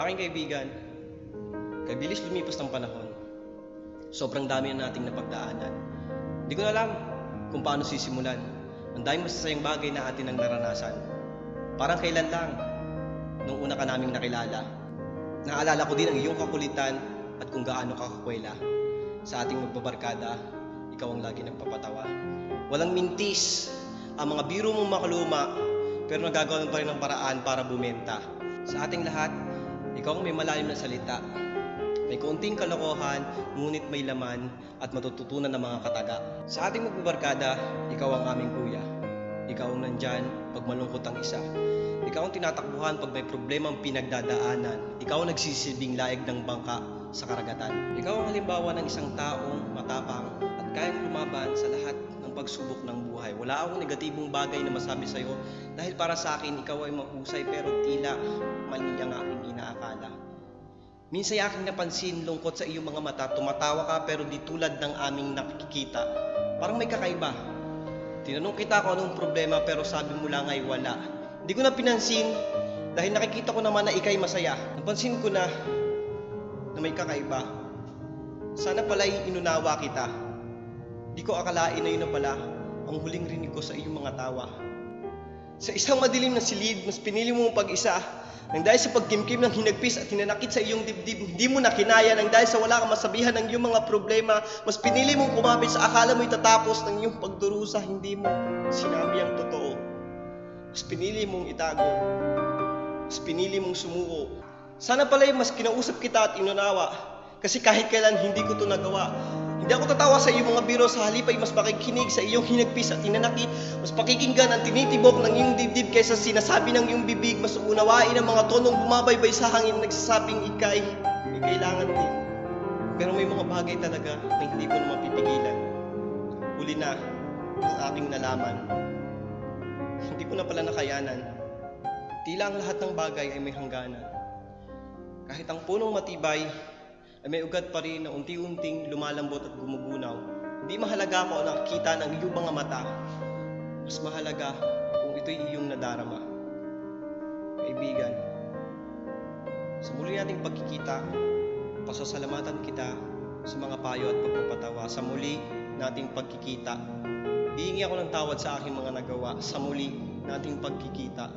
Aking kaibigan, kabilis lumipas ng panahon. Sobrang dami na nating napagdaanan. Hindi ko na alam kung paano sisimulan. Ang daming masasayang bagay na atin ang naranasan. Parang kailan lang, nung una ka naming nakilala. Naalala ko din ang iyong kakulitan at kung gaano ka kakwela. Sa ating magbabarkada, ikaw ang lagi nagpapatawa. Walang mintis, ang mga biro mong makaluma, pero nagagawa pa rin ng paraan para bumenta. Sa ating lahat, ikaw ang may malalim na salita. May kaunting kalokohan, ngunit may laman at matututunan ng mga kataga. Sa ating magbabarkada, ikaw ang aming kuya. Ikaw ang nandyan pag malungkot ang isa. Ikaw ang tinatakbuhan pag may problemang pinagdadaanan. Ikaw ang nagsisilbing laig ng bangka sa karagatan. Ikaw ang halimbawa ng isang taong pagsubok ng buhay. Wala akong negatibong bagay na masabi sa iyo dahil para sa akin ikaw ay mahusay pero tila mali ang aking inaakala. Minsan aking napansin lungkot sa iyong mga mata, tumatawa ka pero di tulad ng aming nakikita. Parang may kakaiba. Tinanong kita kung anong problema pero sabi mo lang ay wala. Hindi ko na pinansin dahil nakikita ko naman na ikay masaya. Napansin ko na na may kakaiba. Sana pala'y inunawa kita. Di ko akalain na yun na pala ang huling rinig ko sa iyong mga tawa. Sa isang madilim na silid, mas pinili mo pag-isa nang dahil sa pagkimkim ng hinagpis at hinanakit sa iyong dibdib, hindi mo na kinaya nang dahil sa wala kang masabihan ng iyong mga problema, mas pinili mong kumapit sa akala mo'y tatapos ng iyong pagdurusa, hindi mo sinabi ang totoo. Mas pinili mong itago. Mas pinili mong sumuko. Sana pala'y mas kinausap kita at inunawa. Kasi kahit kailan hindi ko to nagawa. Hindi ako tatawa sa iyong mga biro sa halip ay mas makikinig sa iyong hinagpis at inanakit. Mas pakikinggan ang tinitibok ng iyong dibdib kaysa sinasabi ng iyong bibig. Mas unawain ang mga tonong bumabaybay sa hangin nagsasabing ikay. Kailangan din. Pero may mga bagay talaga na hindi ko na mapipigilan. Huli na ang aking nalaman. Hindi ko na pala nakayanan. Tila ang lahat ng bagay ay may hangganan. Kahit ang punong matibay ay may ugat pa rin na unti-unting lumalambot at gumugunaw. Hindi mahalaga kung ang nakikita ng iyong mga mata. Mas mahalaga kung ito'y iyong nadarama. Kaibigan, sa muli nating pagkikita, pasasalamatan kita sa mga payo at pagpapatawa. Sa muli nating pagkikita, hihingi ako ng tawad sa aking mga nagawa. Sa muli nating pagkikita,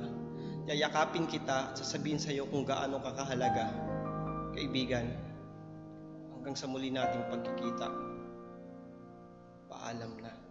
yayakapin kita at sasabihin sa iyo kung gaano ka kahalaga. Kaibigan, hanggang sa muli nating pagkikita. Paalam na.